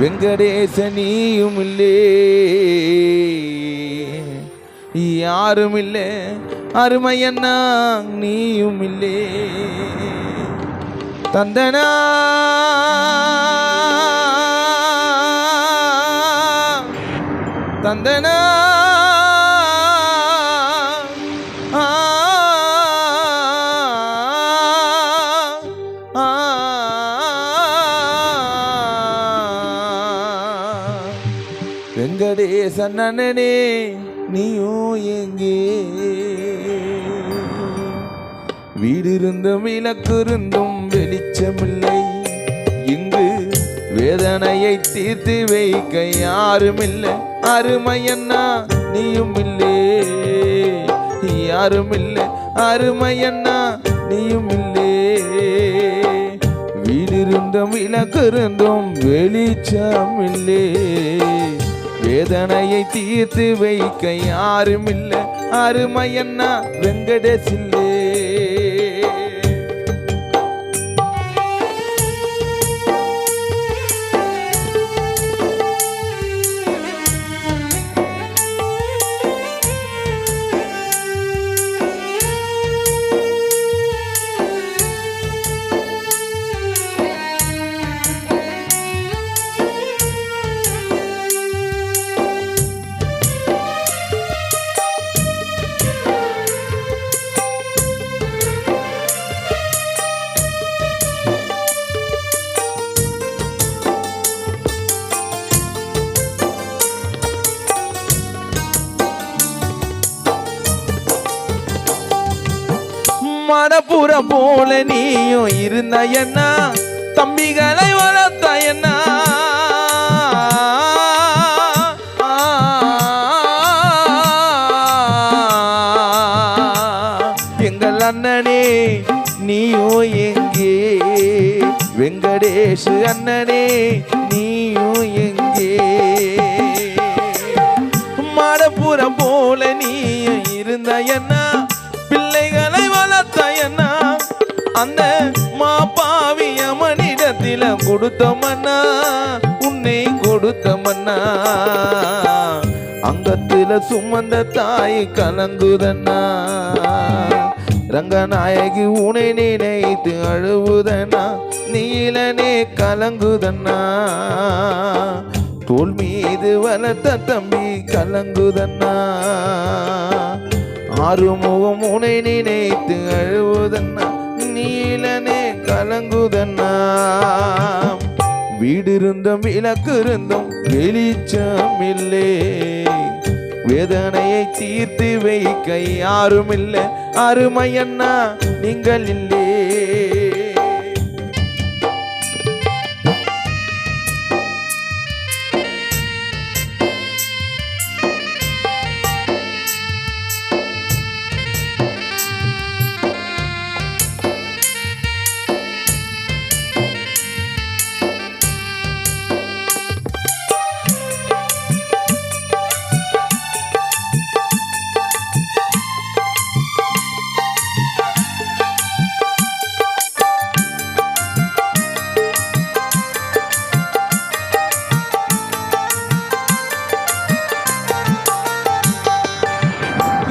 வெங்கடேச நீயும் இல்லே யாரும் இல்லை அருமையண்ணா நீயும் இல்லே தந்தனா. தந்தனா. வெங்கடேசன் அண்ணனே நீயும் எங்கே? வீடிருந்தும் இருந்தும் வெளிச்சமில்லை. இங்கு வேதனையை தீர்த்து வைக்க யாருமில்லை. அருமையண்ணா நீயும் இல்லை. யாரும் இல்லை அருமையண்ணா நீயும் இல்லே. வீடிருந்தும் இருந்தும் வெளிச்சமில்லை. வேதனையை தீர்த்து வைக்க யாரும் இல்லை அருமையண்ணா வெங்கடேசில்லே மடப்புறம் போல நீயும் இருந்த என்ன? தம்பிகளை வளர்த்த என்ன? எங்கள் அண்ணனே நீயும் எங்கே? வெங்கடேஷ் அண்ணனே நீயும் எங்கே? மடப்புறம் போல நீ அந்த மாப்பாவி அமனிடத்தில கொடுத்தமன்னா உன்னை கொடுத்தமன்னா அங்கத்தில சுமந்த தாய் கலங்குதன்னா ரங்கநாயகி உனை நினைத்து அழுவுதனா நீலனே கலங்குதன்னா. தோல் மீது வளர்த்த தம்பி கலங்குதன்னா. ஆறுமுகம் உனை நினைத்து அழுவுதன்னா. நீலனே கலங்குதன்னா வீடு இருந்தும் விளக்கு இருந்தும் வெளிச்சம் இல்லை வேதனையை தீர்த்து வைக்க யாரும் இல்லை அருமையண்ணா நீங்கள் இல்லே.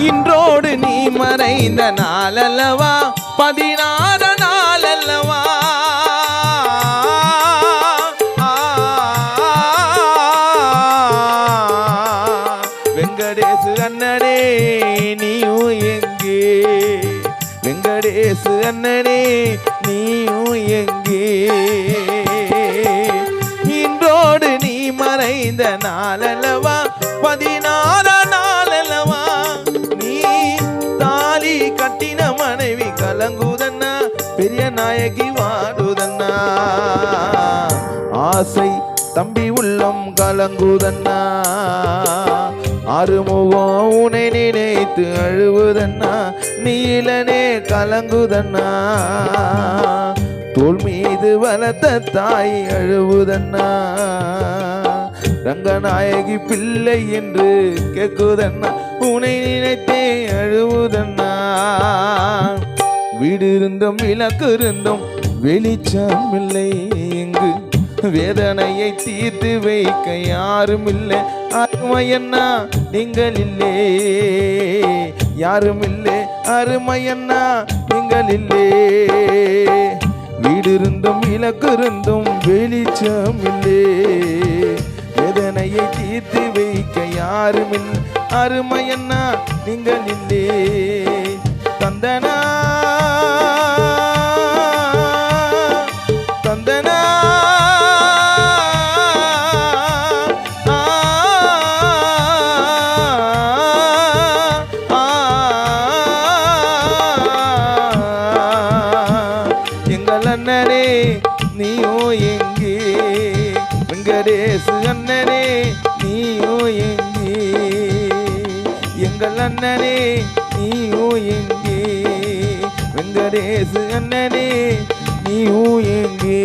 இன்றோடு நீ மறைந்த நாளல்லவா? பதினாறு நாளல்லவா? வெங்கடேசு அண்ணனே நீயும் எங்கே? வெங்கடேசு அண்ணனே நீயும் எங்கே? இன்றோடு நீ மறைந்த நாளல்லவா? பதினாறு பெரிய நாயகி வாடுதன்னா ஆசை தம்பி உள்ளம் கலங்குதன்னா அருமுகம் உனை நினைத்து அழுவுதன்னா நீலனே கலங்குதன்னா தோல் மீது வளர்த்த தாய் அழுவுதன்னா ரங்கநாயகி பிள்ளை என்று கேட்குதன்னா உனை நினைத்தே அழுவுதன்னா வீடு இருந்தும் விளக்கு இருந்தும் வெளிச்சம் இல்லை இங்கு. வேதனையை தீர்த்து வைக்க யாரும் இல்லை அருமையண்ணா நீங்கள் இல்லே யாரும் இல்லை அருமையண்ணா நீங்கள் இல்லே வீடு இருந்தும் விளக்கு இருந்தும் வெளிச்சம் இல்லே வேதனையை தீர்த்து வைக்க யாரும் இல்லை அருமையண்ணா நீங்கள் இல்லே தந்தனா அண்ணனே நீயோ எங்கே? வெங்கடேசு அண்ணனே நீயோ எங்கே? எங்கள் அண்ணனே நீயோ எங்கே? வெங்கடேசு அண்ணனே நீயோ எங்கே?